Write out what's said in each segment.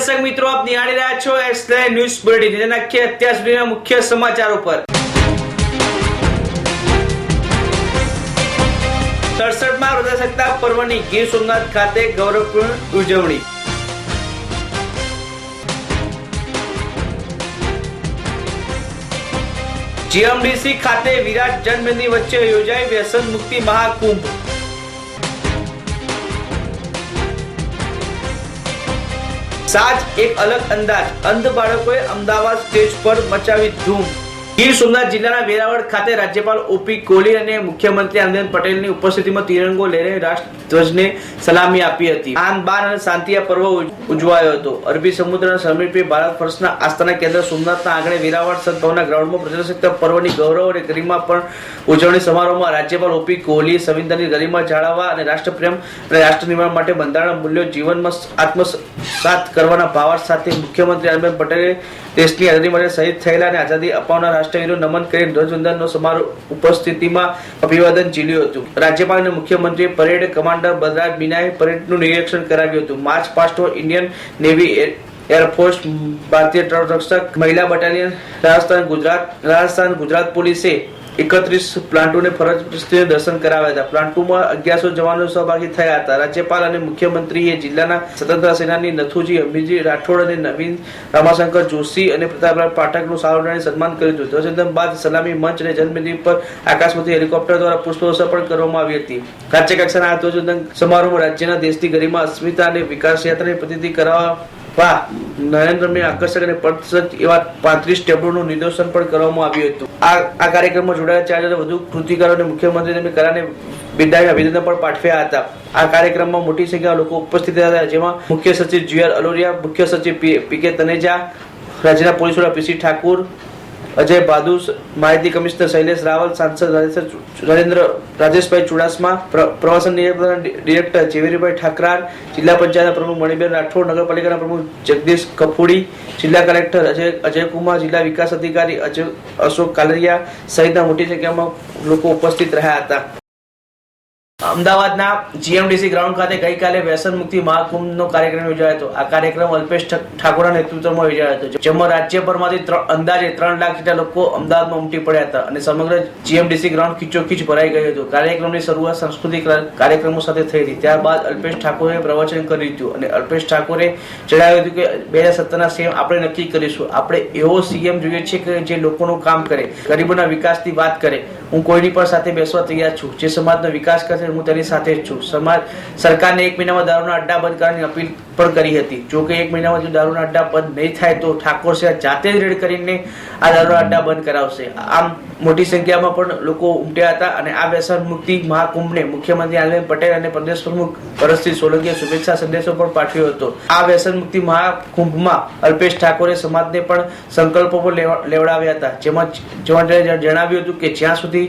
દર્શક મિત્રો, આપ નિહાળી રહ્યા છો એસલે ન્યૂઝ બુલેટિન જેના નાખીએ અત્યાર સુધીના મુખ્ય સમાચારો પર સડસઠમાં પ્રજાસત્તાક પર્વની ગીર સોમનાથ ખાતે ગૌરવપૂર્ણ ઉજવણી. જીએમડીસી ખાતે વિરાટ જન્મની વચ્ચે યોજાઈ વ્યસન મુક્તિ મહાકુંભ. સાજ એક અલગ અંદાજ. અંધ બાળકોએ અમદાવાદ સ્ટેજ પર મચાવી ધૂમ. ગીર સોમનાથ જિલ્લાના વેરાવળ ખાતે રાજ્યપાલ ઓપી કોહલી અને મુખ્યમંત્રી આનંદીબેન પટેલની ઉપસ્થિતિમાં તિરંગો લઈને રાષ્ટ્રધ્વજને સલામી આપી હતી. આન બાન અને શાંતિયા પર્વ ઉજવાયો હતો. અરબી સમુદ્રના સમીપે ભારત વર્ષના આસ્થાના કેન્દ્ર સોમનાથના આંગણે વેરાવળ સંત ભવનના ગ્રાઉન્ડમાં પ્રજાસત્તાક પર્વની ગૌરવ અને ગરિમા પણ ઉજવણી સમારોહમાં રાજ્યપાલ ઓપી કોહલી, સંવિધાનની ગરિમા જાળવવા અને રાષ્ટ્રપ્રેમ અને રાષ્ટ્ર નિર્માણ માટે બંધારણ મૂલ્યો જીવનમાં આત્મસાત કરવાના ભાવાર્થ સાથે મુખ્યમંત્રી આનંદીબેન પટેલે દેશની આઝાદી માટે શહીદ થયેલા અને આઝાદી અપાવનાર રાષ્ટ્રવીરો નમન કરી ધ્વજવંદનનો સમારોહ ઉપસ્થિતિમાં અભિવાદન ઝીલ્યું હતું. રાજ્યપાલ અને મુખ્યમંત્રી પરેડ કમાન્ડર બલરાજ મીનાએ પરેડનું નિરીક્ષણ કરાવ્યું હતું. March past Indian navy air- air force ભારતીય તટરક્ષક મહિલા બટાલિયન, રાજસ્થાન ગુજરાત રાજસ્થાન ગુજરાત પોલીસે એકત્રીસ પ્લાન્ટોને ફરજ સ્થિતિએ દર્શન કરાવ્યા હતા. પ્લાન્ટોમાં અગિયારસો જવાનો સહભાગી થયા હતા. રાજ્યપાલ અને મુખ્યમંત્રીએ જિલ્લાના સ્વતંત્ર સેનાની નથુજી અમીજી રાઠોડ અને નવીન રામાશંકર જોશી અને પ્રતાપરાવ પાઠકનું સારોડાને સન્માન કર્યું હતું. ધ્વજવંદન બાદ સલામી મંચ અને જન્મદિન પર આકાશમાંથી હેલિકોપ્ટર દ્વારા પુષ્પવર્ષા પણ કરવામાં આવી હતી. રાજ્ય કક્ષાના આ ધ્વજવંદન સમારોહમાં રાજ્યના દેશની ગરિમા, અસ્મિતા અને વિકાસ યાત્રાની પ્રતિનિધિ કરાવવા વાહ નરેન્દ્રભાઈ આકર્ષક અને પ્રદર્શક એવા પાંત્રીસ ટેબલોનું નિદર્શન પણ કરવામાં આવ્યું હતું. આ આ કાર્યક્રમમાં જોડાયા ચાર હજાર વધુ કૃતિકારો અને મુખ્યમંત્રી તેમની કલાને બિરદાવી અભિનંદન પણ પાઠવ્યા હતા. આ કાર્યક્રમમાં મોટી સંખ્યામાં લોકો ઉપસ્થિત હતા, જેમાં મુખ્ય સચિવ જીઆર અલોરિયા, મુખ્ય સચિવ પી કે તનેજા, રાજ્યના પોલીસ વડા પીસી ઠાકુર અજય બાદુ માહિતી કમિશનર શૈલેષ રાવલ, સાંસદ નરેન્દ્ર રાજેશભાઈ ચુડાસમા, પ્ર- પ્રવાસન ડિરેક્ટર ચેવેરીભાઈ ઠાકરાર, જિલ્લા પંચાયતના પ્રમુખ મણિબેન રાઠોડ, નગરપાલિકાના પ્રમુખ જગદીશ કફુડી જિલ્લા કલેક્ટર અજય, અજયકુમાર, જિલ્લા વિકાસ અધિકારી અજય અશોક કાલરિયા સહિતના મોટી સંખ્યામાં લોકો ઉપસ્થિત રહ્યા હતા. અમદાવાદના જીએમડીસી ગ્રાઉન્ડ ખાતે ગઈકાલે વ્યસન મુક્તિ મહાકુંભનો કાર્યક્રમ યોજાયો હતો. આ કાર્યક્રમ અલ્પેશ ઠાકોરના નેતૃત્વમાં યોજાયો હતો, જેમાં રાજ્યભરમાંથી અંદાજે ત્રણ લાખ જેટલા લોકો અમદાવાદમાં ઉમટી પડ્યા હતા અને સમગ્ર જીએમડીસી ગ્રાઉન્ડ ખીચોખીચ ભરાઈ ગયું હતું. કાર્યક્રમની શરૂઆત સાંસ્કૃતિક કાર્યક્રમો સાથે થઈ હતી. ત્યારબાદ અલ્પેશ ઠાકોરે પ્રવચન કર્યું હતું અને અલ્પેશ ઠાકોરે જણાવ્યું હતું કે બે હજાર સત્તરના સીએમ આપણે નક્કી કરીશું. આપણે એવો સીએમ જોઈએ છે કે જે લોકોનું કામ કરે, ગરીબોના વિકાસની વાત કરે હું કોઈની પણ સાથે બેસવા તૈયાર છું. જે સમાજનો વિકાસ કરશે, હું તેની સાથે જ છું. સમાજ, સરકારને એક મહિનામાં દારૂના અડ્ડા બંધ કરવાની અપીલ પણ કરી હતી. જો કે એક મહિનામાં જો દારૂના અડ્ડા બંધ નહીં થાય તો ઠાકોર સાહેબ જાતે જ રેડ કરીને આ દારૂના અડ્ડા બંધ કરાવશે. આમ મોટી સંખ્યામાં પણ લોકો ઉમટ્યા હતા અને આ વ્યસન મુક્તિ મહાકુંભને મુખ્યમંત્રી આનંદીબેન પટેલ અને પ્રદેશ પ્રમુખ ભરતસિંહ સોલંકીએ શુભેચ્છા સંદેશો પણ પાઠવ્યો હતો. આ વ્યસન મુક્તિ મહાકુંભમાં અલ્પેશ ઠાકોરે સમાજને પણ સંકલ્પો પણ લેવા- લેવડાવ્યા હતા. જેમાં જણાવ્યું હતું કે જ્યાં સુધી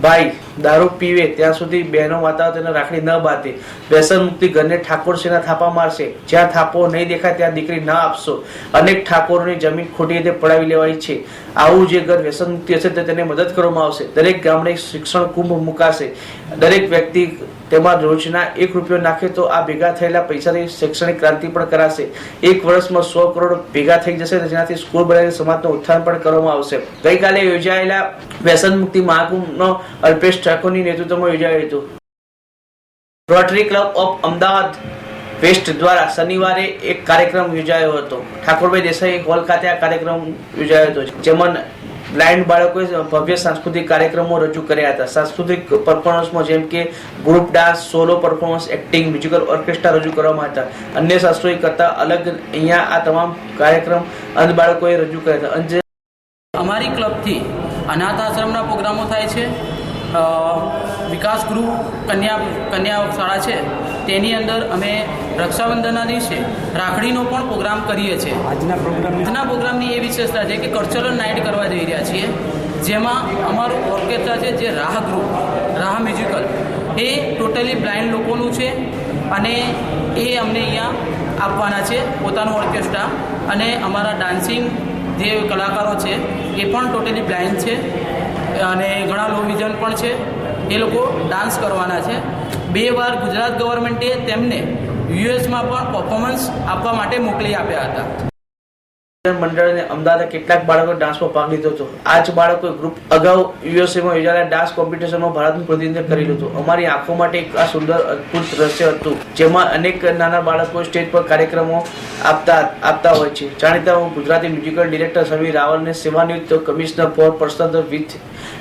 by દારૂ પીવે, ત્યાં સુધી બહેનો માતાઓ તેને રાખડી ન બાંધે. વ્યસન મુક્તિ ઘરને ઠાકોર સેના થાપા મારશે. જ્યાં થાપો નહીં દેખાય, ત્યાં દીકરી ન આપશો. અનેક ઠાકોરોની જમીન ખોટી રીતે પડાવી લેવાય છે. આવું જે ઘર વ્યસન મુક્તિ હશે, તો તેને મદદ કરવામાં આવશે. દરેક ગામડે શિક્ષણ કુંભ મુકાશે. દરેક વ્યક્તિ તેમાં રોજના એક રૂપિયો નાખે તો આ ભેગા થયેલા પૈસાની શૈક્ષણિક ક્રાંતિ પણ કરાશે. એક વર્ષમાં સો કરોડ ભેગા થઈ જશે જેનાથી સ્કૂલ બનાવીને સમાજનું ઉત્થાન પણ કરવામાં આવશે. ગઈકાલે યોજાયેલા વ્યસન મુક્તિ મહાકુંભનો અલ્પેશ ઠાકોરની નેતૃત્વમાં યોજાયું હતું. Rotary Club of Ahmedabad West દ્વારા શનિવારે એક કાર્યક્રમ યોજાયો હતો. ઠાકોરભાઈ દેસાઈ હોલ ખાતે આ કાર્યક્રમ યોજાયો હતો, જેમાં બ્લાઇન્ડ બાળકોએ ભવ્ય સાંસ્કૃતિક કાર્યક્રમો રજૂ કર્યા હતા. સાંસ્કૃતિક પરફોર્મન્સમાં જેમ કે group dance solo performance acting musical orchestra રજૂ કરવામાં હતા. અન્ય શાસ્ત્રોએ કરતા અલગ અહીંયા આ તમામ કાર્યક્રમ અંધ બાળકોએ રજૂ કર્યા હતા. અમારી ક્લબથી અનાથ આશ્રમના પ્રોગ્રામો થાય છે. વિકાસ ગૃહ કન્યા કન્યા શાળા છે. તેની અંદર અમે રક્ષાબંધનના દિવસે રાખડીનો પણ પ્રોગ્રામ કરીએ છીએ. આજના પ્રોગ્રામની? આજના પ્રોગ્રામની એ વિશેષતા છે કે કલ્ચરલ નાઇટ કરવા જઈ રહ્યા છીએ. જેમાં અમારું ઓર્કેસ્ટ્રા છે જે રાહ ગ્રુપ રાહ મ્યુઝિકલ એ ટોટલી બ્લાઇન્ડ લોકોનું છે અને એ અમને અહીંયા આપવાના છે પોતાનું ઓર્કેસ્ટ્રા અને અમારા ડાન્સિંગ જે કલાકારો છે એ પણ ટોટલી બ્લાઇન્ડ છે. અને ઘણા લો વિઝન પણ છે. એ લોકો ડાન્સ કરવાના છે. બે વાર ગુજરાત ગવર્મેન્ટે તેમને યુએસમાં પણ પર્ફોમન્સ આપવા માટે મોકલી આપ્યા હતા. મંડળને અમદાવાદના કેટલાક બાળકો ડાન્સમાં ભાગ લીધો હતો. આ જ બાળકોએ ગ્રુપ અગાઉ યુએસએમાં યોજાયેલા ડાન્સ કોમ્પિટિશનમાં ભારતનું પ્રતિનિધિત્વ કરેલું હતું. અમારી આંખો માટે એક આ સુંદર, અદ્ભુત દ્રશ્ય હતું, જેમાં અનેક નાના બાળકો સ્ટેજ પર કાર્યક્રમો આપતા આપતા હોય છે. જાણીતા હું ગુજરાતી મ્યુઝિકલ ડિરેક્ટર સમી રાવલને સેવાનિવૃત્ત commissioner for person with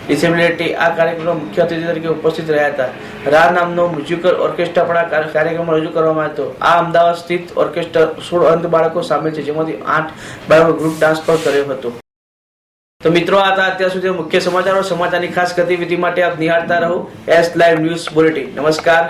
disability આ કાર્યક્રમમાં મુખ્ય અતિથિ તરીકે ઉપસ્થિત રહ્યા હતા. રા નામનો મ્યુઝિકલ ઓર્કેસ્ટ્રા પણ આ કાર્યક્રમમાં રજૂ કરવામાં આવ્યો આ અમદાવાદ સ્થિત ઓર્કેસ્ટ્રા સોળ અંધ બાળકો સામેલ છે, જેમાંથી આઠ બાળકો ગ્રુપ ડાન્સ પણ કર્યો હતો. તો મિત્રો, આ હતા અત્યાર સુધી મુખ્ય સમાચારો સમાચારની ખાસ ગતિવિધિ માટે આપ નિહાળતા રહો. એસ લાઈવ ન્યૂઝ બુલેટિન નમસ્કાર.